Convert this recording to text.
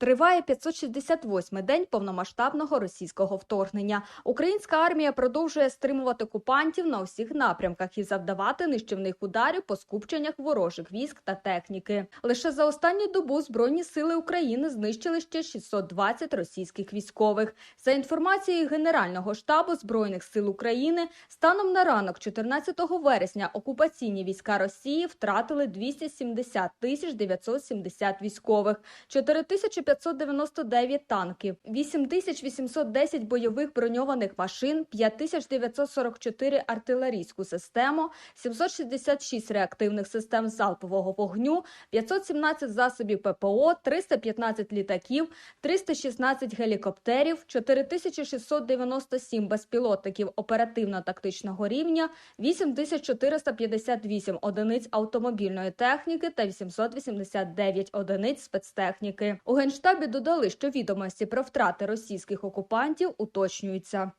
Триває 568-й день повномасштабного російського вторгнення. Українська армія продовжує стримувати окупантів на усіх напрямках і завдавати нищівних ударів по скупченнях ворожих військ та техніки. Лише за останню добу збройні сили України знищили ще 620 російських військових. За інформацією Генерального штабу збройних сил України, станом на ранок, 14 вересня, окупаційні війська Росії втратили 270 тисяч 970 військових, 4599 танків, 8810 бойових броньованих машин, 5944 артилерійську систему, 766 реактивних систем залпового вогню, 517 засобів ППО, 315 літаків, 316 гелікоптерів, 4697 безпілотників оперативно-тактичного рівня, 8458 одиниць автомобільної техніки та 889 одиниць спецтехніки. У генштабі додали, що відомості про втрати російських окупантів уточнюються.